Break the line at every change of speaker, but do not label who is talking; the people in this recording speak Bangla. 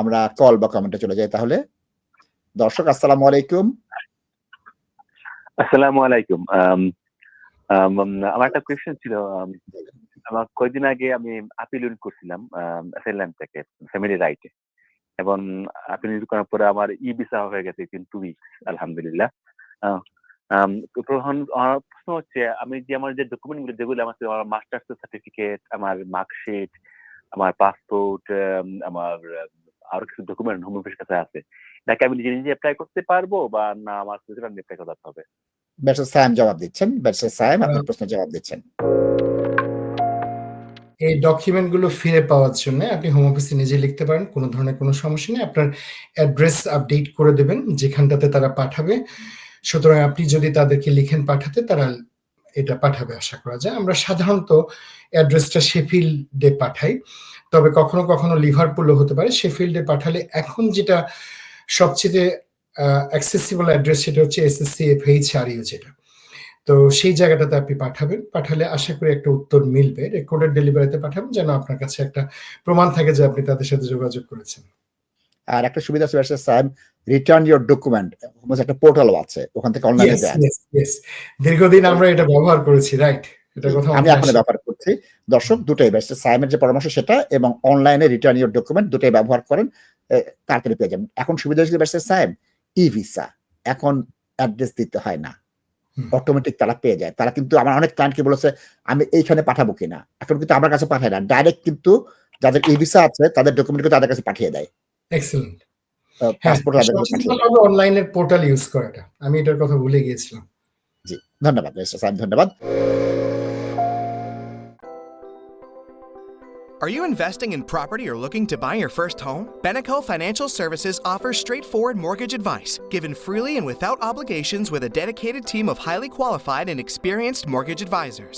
আমরা কল বা কমেন্টে চলে যাই তাহলে। দর্শক আসসালামু আলাইকুম।
আসসালামু আলাইকুম। আম, আম, আমার একটা কোয়েশ্চেন ছিল আমার কয়েকদিন আগে আমি আপিল ইউনিট করছিলাম অ্যাসাইলাম থেকে ফ্যামিলি রাইটে এবং আপিল ইউনিট করার পরে আমার ই ভিসা হয়ে গেছে ইন টু উইকস আলহামদুলিল্লাহ। প্রশ্ন হচ্ছে আমি যে আমার যে ডকুমেন্টগুলো যেগুলো আমার আমার মাস্টার্স সার্টিফিকেট আমার মার্কশিট আমার পাসপোর্ট আমার আরও কিছু ডকুমেন্ট হোম অফিস কাছে আছে। এটাকে আমি নিজে নিজে অ্যাপ্লাই করতে পারব বা না আমার সুইজারল্যান্ড অ্যাপ্লাই করতে হবে?
ব্যারিস্টার সায়েম জবাব দিচ্ছেন। ব্যারিস্টার সায়েম আপনার প্রশ্নের জবাব দিচ্ছেন।
এই ডকুমেন্টগুলো ফিরে পাওয়ার জন্য আপনি হোম অফিসে নিজে লিখতে পারেন কোনো ধরনের কোনো সমস্যা নেই। আপনার অ্যাড্রেস আপডেট করে দেবেন যেখানটাতে তারা পাঠাবে। সুতরাং আপনি যদি তাদেরকে লিখেন পাঠাতে তারা এটা পাঠাবে, আশা করা যায়। আমরা সাধারণত অ্যাড্রেসটা শেফিল্ডে পাঠাই। তবে কখনো কখনো লিভারপুলও হতে পারে। শেফিল্ডে পাঠালে এখন যেটা সবচেয়ে অ্যাক্সেসিবল অ্যাড্রেস সেটা হচ্ছে এসএসসি এফএইচ আর যেটা তো সেই জায়গাটাতে আপনি পাঠাবেন। পাঠালে আশা করি একটা উত্তর মিলবে। রেকর্ডেড ডেলিভারিতে পাঠাবেন যেন আপনার কাছে একটা প্রমাণ থাকে যে আপনি তাদের সাথে যোগাযোগ করেছেন।
আর একটা সুবিধা আছে সায়েম রিটার্ন ইওর ডকুমেন্ট একটা পোর্টালও আছে ওখান থেকে অনলাইনে.
দীর্ঘদিন আমরা এটা ব্যবহার করেছি রাইট
আমি এখন ব্যবহার করছি দর্শক দুটাই ব্যারিস্টার সায়েমের যে পরামর্শ সেটা এবং অনলাইনে রিটার্ন ইওর ডকুমেন্ট দুটাই ব্যবহার করেন তাড়াতাড়ি পেয়ে যাবেন। এখন সুবিধা হয়েছে ব্যারিস্টার সায়েম ই ভিসা এখন অ্যাড্রেস দিতে হয় না। অটোমেটিক তারা পেয়ে যায়। তারা কিন্তু আমার অনেক ক্লায়েন্টকে বলেছে আমি এইখানে পাঠাবো কিনা এখন কিন্তু আমার কাছে পাঠায় না। ডাইরেক্ট কিন্তু যাদের ই ভিসা আছে তাদের ডকুমেন্ট কিন্তু তাদের কাছে পাঠিয়ে দেয়।
এক্সেলেন্ট
পাসপোর্ট তাদের কাছে পাঠিয়ে দেয়
হ্যাঁ অনলাইনের পোর্টাল ইউজ করাটা আমি এটার কথা ভুলে গিয়েছিলাম
জি ধন্যবাদ ব্যারিস্টার সায়েম ধন্যবাদ
Are you investing in property or looking to buy your first home? Beneco Financial Services offers straightforward mortgage advice, given freely and without obligations with a dedicated team of highly qualified and experienced mortgage advisors.